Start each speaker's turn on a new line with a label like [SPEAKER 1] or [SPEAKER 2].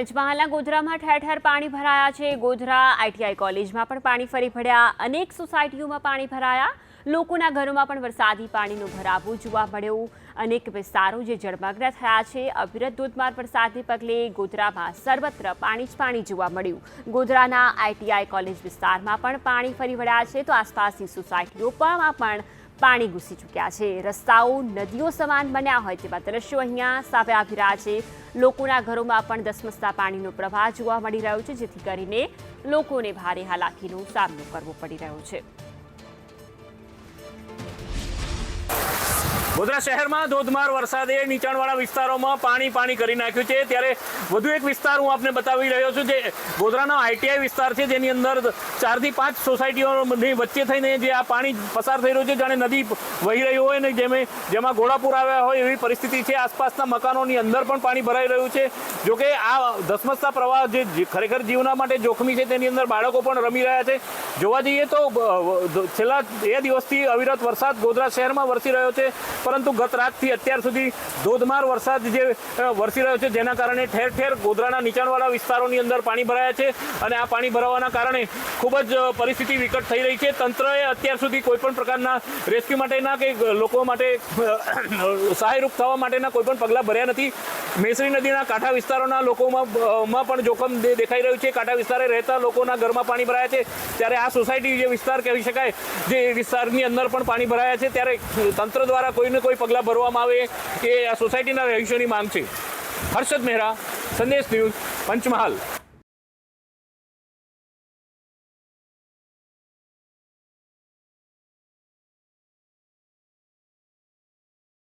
[SPEAKER 1] પંચમહાલના ગોધરામાં ઠેર ઠેર પાણી ભરાયા છે. ગોધરા આઈટીઆઈ કોલેજમાં પણ પાણી ફરી ભળ્યા. અનેક સોસાયટીઓમાં પાણી ભરાયા. લોકોના ઘરોમાં પણ વરસાદી પાણીનું ભરાવું જોવા મળ્યું. અનેક વિસ્તારો જે જળમગ્ન થયા છે. અવિરત ધોધમાર વરસાદને પગલે ગોધરામાં સર્વત્ર પાણી જ પાણી જોવા મળ્યું. ગોધરાના આઈટીઆઈ કોલેજ વિસ્તારમાં પણ પાણી ફરી વળ્યા છે. તો આસપાસની સોસાયટીઓમાં પણ પાણી ઘૂસી ચૂક્યા છે. રસ્તાઓ નદીઓ સમાન બન્યા હોય તેવા દ્રશ્યો અહીંયા સામે આવી રહ્યા છે. લોકોના ઘરોમાં પણ ધસમસતા પાણીનો પ્રવાહ જોવા મળી રહ્યો છે, જેથી કરીને લોકોને ભારે હાલાકીનો સામનો કરવો પડી રહ્યો છે.
[SPEAKER 2] ગોધરા શહેરમાં ધોધમાર વરસાદે નીચાણવાળા વિસ્તારોમાં પાણી પાણી કરી નાખ્યું છે. ત્યારે વધુ એક વિસ્તાર હું આપને બતાવી રહ્યો છું જે ગોધરાનો આઈટીઆઈ વિસ્તાર છે, જેની અંદર ચારથી પાંચ સોસાયટીઓની વચ્ચે થઈને જે આ પાણી પસાર થઈ રહ્યું છે, જાણે નદી વહી રહી હોય ને જેમે જેમાં ઘોડાપુર આવ્યા હોય એવી પરિસ્થિતિ છે. આસપાસના મકાનોની અંદર પણ પાણી ભરાઈ રહ્યું છે. જોકે આ ધસમસતા પ્રવાહ જે ખરેખર જીવના માટે જોખમી છે, તેની અંદર બાળકો પણ રમી રહ્યા છે. જોવા જઈએ તો છેલ્લા બે દિવસથી અવિરત વરસાદ ગોધરા શહેરમાં વરસી રહ્યો છે. પરંતુ ગત રાતથી અત્યાર સુધી ધોધમાર વરસાદ જે વરસી રહ્યો છે, જેના કારણે ઠેર ઠેર ગોધરાના નીચાણવાળા વિસ્તારોની અંદર પાણી ભરાયા છે અને આ પાણી ભરાવાના કારણે ખૂબ જ પરિસ્થિતિ વિકટ થઈ રહી છે. તંત્રએ અત્યાર સુધી કોઈપણ પ્રકારના રેસ્ક્યુ માટેના કે લોકો માટે સહાયરૂપ થવા માટેના કોઈપણ પગલાં ભર્યા નથી. મેસરી નદીના કાંઠા વિસ્તારોના લોકોમાં પણ જોખમ દેખાઈ રહ્યું છે. કાંઠા વિસ્તારે રહેતા લોકોના ઘરમાં પાણી ભરાયા છે. ત્યારે આ સોસાયટી જે વિસ્તાર કહી શકાય, જે વિસ્તારની અંદર પણ પાણી ભરાયા છે. ત્યારે તંત્ર દ્વારા કોઈને કોઈ પગલાં ભરવામાં આવે એ આ સોસાયટીના રહીશોની માંગ છે. હર્ષદ મહેરા, સંદેશ ન્યૂઝ, પંચમહાલ.